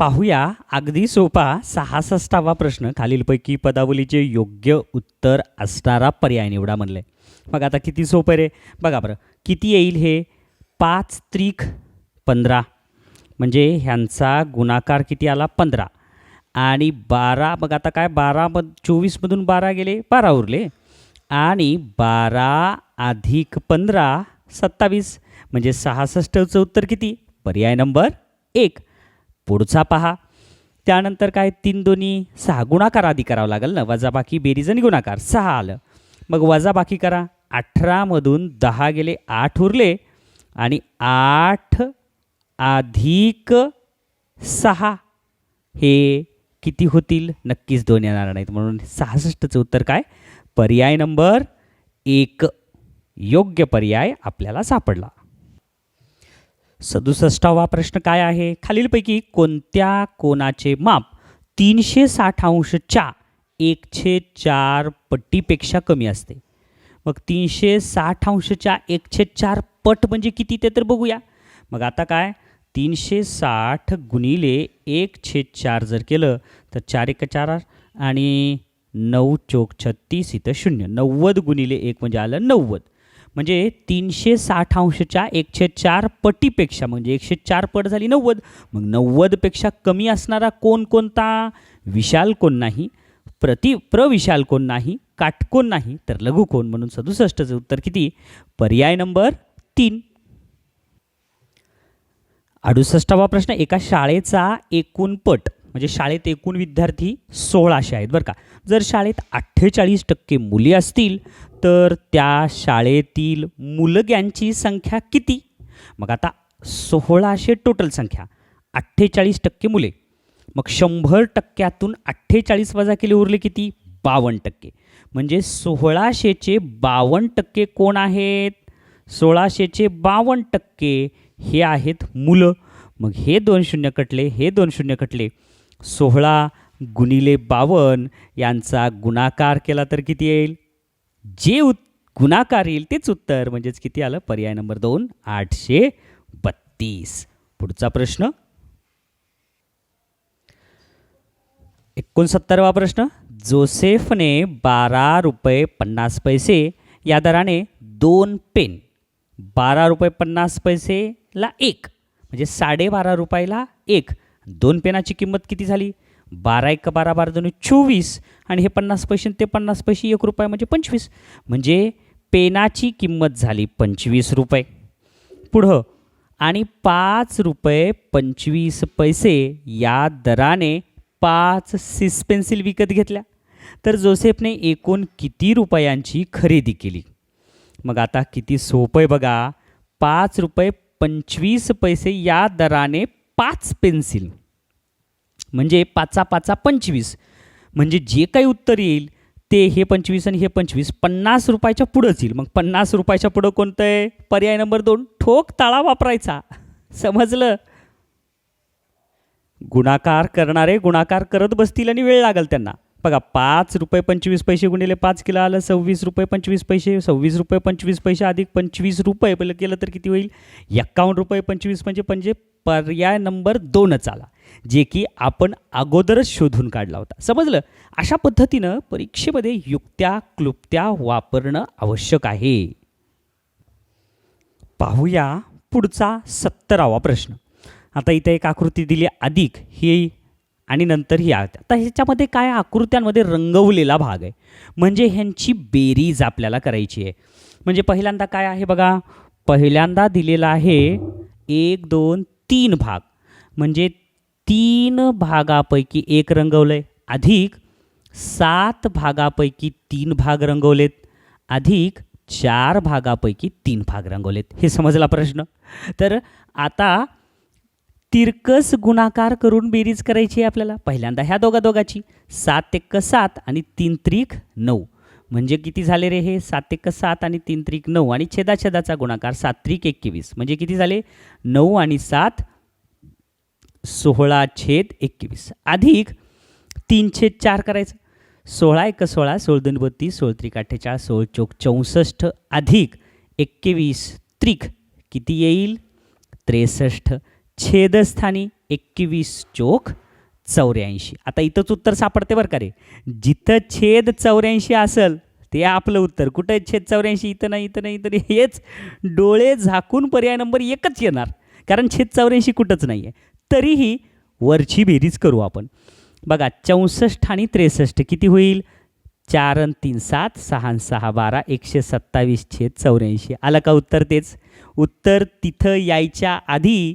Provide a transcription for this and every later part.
पाहूया. अगदी सोपा सहासष्टावा प्रश्न. खालीलपैकी पदावलीचे योग्य उत्तर असणारा पर्याय निवडा म्हणले. मग आता किती सोपं रे. बघा बरं. किती येईल हे? पाच त्रिक पंधरा. म्हणजे ह्यांचा गुणाकार किती आला? पंधरा. आणि बारा मग आता काय? बारा मध चोवीसमधून बारा गेले. बारा उरले. आणि बारा अधिक पंधरा सत्तावीस. म्हणजे सहासष्टचं उत्तर किती? पर्याय नंबर एक. पुढचा पहा. त्यानंतर काय? तीन दोन्ही सहा. गुणाकार आधी करावं लागेल ना. वजाबाकी बेरीज आणि गुणाकार. सहा आलं. मग वजाबाकी करा. अठरामधून दहा गेले आठ उरले. आणि आठ अधिक सहा हे किती होतील? नक्कीच दोन येणार नाहीत. म्हणून सहासष्टचं उत्तर काय? पर्याय नंबर एक. योग्य पर्याय आपल्याला सापडला. सदुसष्टावा प्रश्न काय आहे? खालीलपैकी कोणत्या कोणाचे माप तीनशे साठ अंशच्या एकशे चार पट्टीपेक्षा कमी असते? मग तीनशे साठ अंशच्या एकशे चार पट म्हणजे किती ते तर बघूया. मग आता काय? तीनशे साठ गुणिले एक छेद चार जर केलं तर चार एक चार आणि नऊ चोक छत्तीस इथं शून्य. नव्वद गुणिले एक म्हणजे आलं नव्वद. म्हणजे तीनशे साठ अंशच्या एकशे चार पटीपेक्षा म्हणजे एकशे चार पट झाली नव्वद मग नव्वदपेक्षा कमी असणारा कोण कोणता? विशाल कोण नाही प्रति प्रविशाल कोण नाही काटकोण नाही तर लघुकोण म्हणून सदुसष्टचं उत्तर किती? पर्याय नंबर तीन. अडुसष्टावा प्रश्न एका शाळेचा एकूण पट म्हणजे शाळेत एकूण विद्यार्थी सोळाशे आहेत बरं का. जर शाळेत अठ्ठेचाळीस टक्के मुली असतील तर त्या शाळेतील मुलग्यांची संख्या किती? मग आता सोळाशे टोटल संख्या अठ्ठेचाळीस टक्के मुले. मग शंभर टक्क्यातून अठ्ठेचाळीस वजा केले उरले किती? बावन्न टक्के. म्हणजे सोळाशेचे बावन्न टक्के कोण आहेत? सोळाशेचे बावन्न टक्के हे आहेत मुलं. मग हे दोन शून्य कटले हे दोन शून्य कटले. सोहळा गुणिले बावन यांचा गुणाकार केला तर किती येईल? जे उ गुणाकार येईल तेच उत्तर. म्हणजेच किती आलं? पर्याय नंबर दोन आठशे बत्तीस. पुढचा प्रश्न. एकोणसत्तरवा प्रश्न. जोसेफने बारा रुपये पन्नास पैसे या दराने दोन पेन. बारा रुपये पन्नास पैसेला एक. म्हणजे साडेबारा रुपयाला एक. दोन पेनाची किंमत किती झाली? बारा एक बारा बारा दोन चोवीस. आणि हे पन्नास पैसे आणि ते पन्नास पैसे एक रुपये म्हणजे पंचवीस. म्हणजे पेनाची किंमत झाली पंचवीस रुपये. पुढं आणि पाच रुपये पंचवीस पैसे या दराने पाच सिस पेन्सिल विकत घेतल्या. तर जोसेफने एकूण किती रुपयांची खरेदी केली? मग आता किती सोपं आहे बघा. पाच रुपये पंचवीस पैसे या दराने पाच पेन्सिल म्हणजे पाचा पाचा पंचवीस. म्हणजे जे काही उत्तर येईल ते हे पंचवीस आणि हे पंचवीस पन्नास रुपयाच्या पुढंच येईल. मग पन्नास रुपयाच्या पुढं कोणतं आहे? पर्याय नंबर दोन ठोक ताळा वापरायचा. समजलं? गुणाकार करणारे गुणाकार करत बसतील आणि वेळ लागेल त्यांना. बघा पाच रुपये पंचवीस पैसे गुणिले पाच किलो आलं सव्वीस रुपये पंचवीस पैसे सव्वीस रुपये पंचवीस पैसे अधिक पंचवीस रुपये पहिलं केलं तर किती होईल? एक्कावन्न रुपये पंचवीस म्हणजे म्हणजे पर्याय नंबर दोनच आला जे की आपण अगोदरच शोधून काढला होता. समजलं? अशा पद्धतीनं परीक्षेमध्ये युक्त्या क्लुप्त्या वापरणं आवश्यक आहे. पाहूया पुढचा सत्तरावा प्रश्न. आता इथे एक आकृती दिली अधिक. ही आणि नंतर ही आता ह्याच्यामध्ये काय आकृत्यांमध्ये रंगवलेला भाग आहे. म्हणजे ह्यांची बेरीज आपल्याला करायची आहे. म्हणजे पहिल्यांदा काय आहे बघा? पहिल्यांदा दिलेला आहे एक दोन तीन भाग. म्हणजे तीन भागापैकी एक रंगवलं आहे अधिक सात भागापैकी तीन भाग रंगवलेत. अधिक चार भागापैकी तीन भाग रंगवलेत. हे समजला प्रश्न? तर आता तिरकस गुणाकार करून बेरीज करायची आहे आपल्याला. पहिल्यांदा ह्या दोघा दोघाची. सात एक सात आणि तीन त्रिक नऊ. म्हणजे किती झाले रे हे? सात एक सात आणि तीन त्रिक नऊ आणि छेदाछेदाचा गुणाकार सात त्रिक एकवीस. म्हणजे किती झाले? नऊ आणि सात सोळा छेद एकवीस. अधिक तीन छेद चार करायचं. सोळा एक सोळा सोळ दोन बत्तीस सोळ त्रिक अठ्ठेचाळीस सोळ चौक चौसष्ट. अधिक एकवीस त्रिक किती येईल? त्रेसष्ट. छेदस्थानी एकवीस चोख चौऱ्याऐंशी. आता इथंच उत्तर सापडते बरं का रे. जिथं छेद चौऱ्याऐंशी असेल ते आपलं उत्तर. कुठं छेद चौऱ्याऐंशी? इथं नाही इथं नाही इथं नाही. हेच डोळे झाकून पर्याय नंबर एकच येणार. कारण छेद चौऱ्याऐंशी कुठंच नाही आहे तरीही वरची बेरीज करू आपण. बघा चौसष्ट आणि त्रेसष्ट किती होईल? चार अन तीन सात. सहा सहा बारा. एकशे सत्तावीस छेद चौऱ्याऐंशी. आलं का उत्तर तेच? उत्तर तिथं यायच्या आधी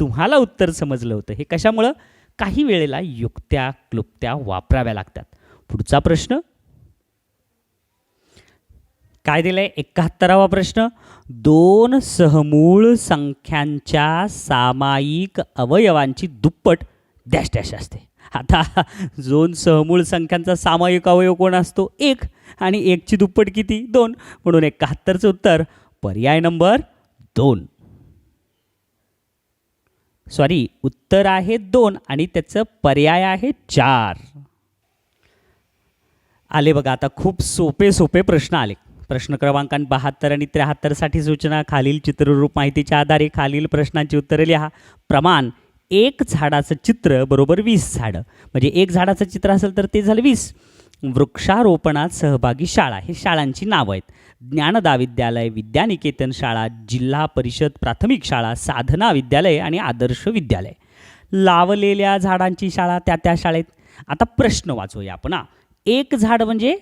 तुम्हाला उत्तर समजलं होतं. हे कशामुळं? काही वेळेला युक्त्या क्लुप्त्या वापराव्या लागतात. पुढचा प्रश्न. काय दिलंय? एकाहत्तरावा प्रश्न. दोन सहमूळ संख्यांच्या सामायिक अवयवांची दुप्पट डॅश डॅश असते. आता दोन सहमूळ संख्यांचा सामायिक अवयव कोण असतो? एक. आणि एकची दुप्पट किती? दोन. म्हणून एकाहत्तरचं उत्तर पर्याय नंबर दोन. सॉरी उत्तर आहे दोन आणि त्याचं पर्याय आहे चार. आले बघा आता खूप सोपे सोपे प्रश्न आले. प्रश्न क्रमांकांक बहात्तर आणि त्र्याहत्तरसाठी सूचना. खालील चित्ररूप माहितीच्या आधारे खालील प्रश्नांची उत्तरे लिहा. प्रमाण एक झाडाचं चित्र बरोबर वीस झाडं. म्हणजे एक झाडाचं चित्र असेल तर ते झालं वीस. वृक्षारोपणात सहभागी शाळा. हे शाळांची नावं आहेत. ज्ञानदा विद्यालय विद्यानिकेतन शाळा जिल्हा परिषद प्राथमिक शाळा साधना विद्यालय आणि आदर्श विद्यालय. लावलेल्या झाडांची शाळा त्या त्या शाळेत. आता प्रश्न वाचूया आपण एक झाड म्हणजे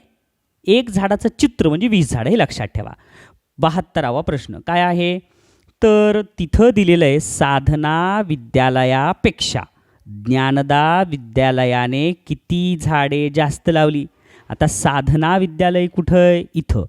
एक झाडाचं चित्र म्हणजे वीस झाडं हे लक्षात ठेवा. बहात्तरावा प्रश्न काय आहे? तर तिथं दिलेलं आहे साधना विद्यालयापेक्षा. ज्ञानदा विद्यालयाने किती झाडे जास्त लावली? आता साधना विद्यालय कुठं? आहे इथं.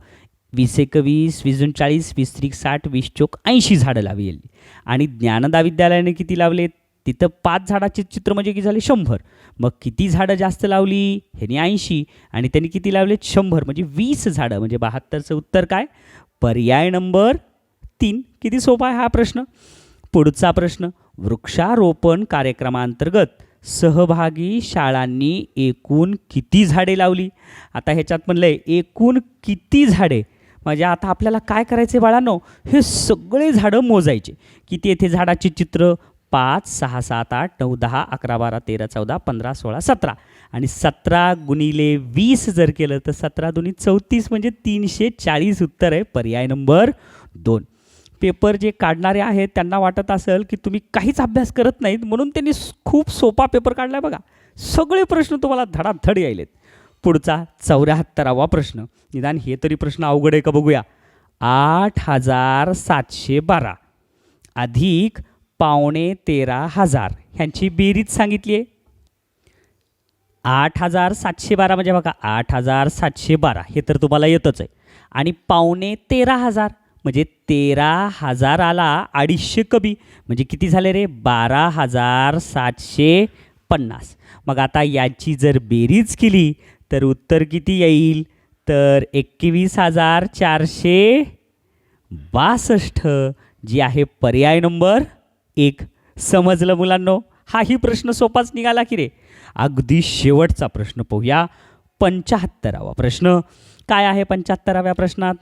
वीस एक वीस वीस दोन चाळीस वीस त्रिक साठ वीस चोक ऐंशी झाडं लावली. आणि ज्ञानदा विद्यालयाने किती लावले तिथं पाच झाडाचे चित्र म्हणजे की झाले शंभर. मग किती झाडं जास्त लावली? ह्याने ऐंशी. आणि त्यांनी किती लावले शंभर. म्हणजे वीस झाडं. म्हणजे बहात्तरचं उत्तर काय? पर्याय नंबर तीन. किती सोपा आहे हा प्रश्न? पुढचा प्रश्न. वृक्षारोपण कार्यक्रमांतर्गत सहभागी शाळांनी एकूण किती झाडे लावली? आता ह्याच्यात म्हणलं आहे एकूण किती झाडे? म्हणजे आता आपल्याला काय करायचे बाळांनो? हे सगळे झाडं मोजायचे. किती येथे झाडाची चित्र? पाच सहा सात आठ नऊ दहा अकरा बारा तेरा चौदा पंधरा सोळा सतरा. आणि सतरा गुणिले वीस जर केलं तर सतरा दोन्ही चौतीस म्हणजे तीनशे चाळीस उत्तर आहे. पर्याय नंबर दोन. पेपर जे काढणारे आहेत त्यांना वाटत असेल की तुम्ही काहीच अभ्यास करत नाहीत म्हणून त्यांनी खूप सोपा पेपर काढला आहे बघा. सगळे प्रश्न तुम्हाला धडाधड यायलेत. पुढचा चौऱ्याहत्तरावा प्रश्न. निदान हे तरी प्रश्न अवघड आहे का बघूया. आठ हजार सातशे बारा अधिक पावणे तेरा हजार. ह्यांची बेरीज सांगितली आहे आठ हजार सातशे बारा म्हणजे बघा आठ हजार सातशे बारा. हे तर तुम्हाला येतच आहे. आणि पावणे तेरा हजार म्हणजे तेरा हजाराला अडीचशे कमी. म्हणजे किती झाले रे? बारा हजार सातशे पन्नास. मग आता याची जर बेरीज केली तर उत्तर किती येईल? तर एकवीस हजार चारशे बासष्ट. जी आहे पर्याय नंबर एक. समजलं मुलांनो? हाही प्रश्न सोपाच निघाला की रे. अगदी शेवटचा प्रश्न पाहूया. पंच्याहत्तरावा प्रश्न. काय आहे पंच्याहत्तराव्या प्रश्नात?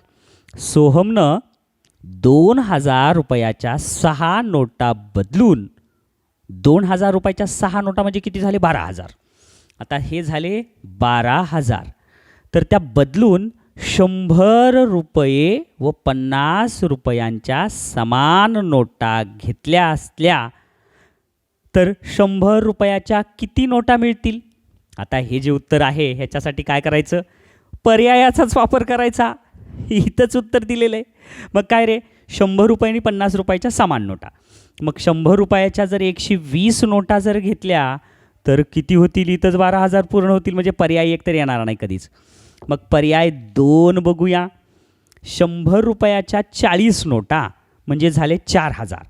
सोहमनं दोन हजार रुपयाच्या सहा नोटा बदलून दोन हजार रुपयाच्या सहा नोटा म्हणजे किती झाले? बारा हजार. आता हे झाले बारा हजार. तर त्या बदलून शंभर रुपये व पन्नास रुपयांच्या समान नोटा घेतल्या असल्या तर शंभर रुपयाच्या किती नोटा मिळतील? आता हे जे उत्तर आहे ह्याच्यासाठी काय करायचं? पर्यायाचाच वापर करायचा. इथंच उत्तर दिलेलं आहे. मग काय रे? शंभर रुपये आणि पन्नास रुपयाच्या समान नोटा. मग शंभर रुपयाच्या जर एकशे वीस नोटा जर घेतल्या तर किती होतील? इथंच बारा हजार पूर्ण होतील. म्हणजे पर्याय एक तर येणार नाही कधीच. मग पर्याय दोन बघूया. शंभर रुपयाच्या चाळीस नोटा म्हणजे झाले चार हजार.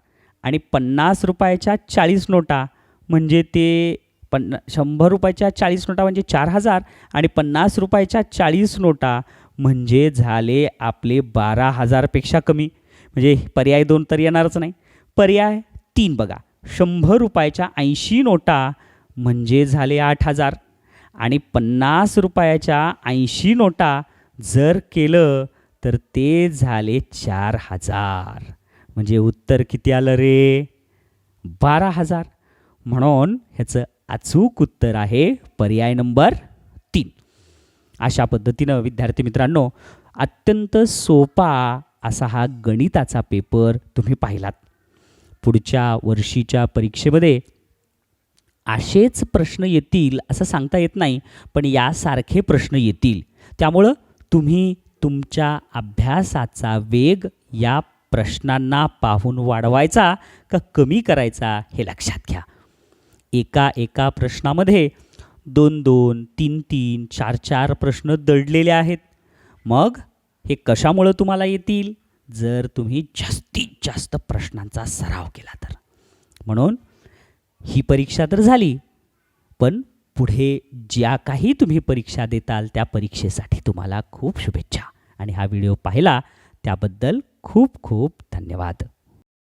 आणि पन्नास रुपयाच्या चाळीस नोटा म्हणजे ते पन्ना शंभर रुपयाच्या चाळीस नोटा म्हणजे चार हजार आणि पन्नास रुपयाच्या चाळीस नोटा म्हणजे झाले आपले बारा हजारपेक्षा कमी. म्हणजे पर्याय दोन तर येणारच नाही. पर्याय तीन बघा. शंभर रुपयाच्या ऐंशी नोटा म्हणजे झाले आठ हजार. आणि पन्नास रुपयाच्या ऐंशी नोटा जर केलं तर ते झाले चार हजार. म्हणजे उत्तर किती आलं रे? बारा हजार. म्हणून ह्याचं अचूक उत्तर आहे पर्याय नंबर तीन. अशा पद्धतीनं विद्यार्थी मित्रांनो अत्यंत सोपा असा हा गणिताचा पेपर तुम्ही पाहिलात. पुढच्या वर्षीच्या परीक्षेमध्ये असेच प्रश्न येतील असं सांगता येत नाही पण यासारखे प्रश्न येतील. त्यामुळं तुम्ही तुमच्या अभ्यासाचा वेग या प्रश्नांना पाहून वाढवायचा का कमी करायचा हे लक्षात घ्या. एका एका प्रश्नामध्ये दोन दोन तीन तीन चार चार प्रश्न दडलेले आहेत. मग हे कशामुळं तुम्हाला येतील? जर तुम्ही जास्तीत जास्त प्रश्नांचा सराव केला तर. म्हणून ही परीक्षा तर झाली. पण पुढे ज्या काही तुम्ही परीक्षा देताल त्या परीक्षेसाठी तुम्हाला खूप शुभेच्छा. आणि हा व्हिडिओ पाहिला त्याबद्दल खूप खूप धन्यवाद.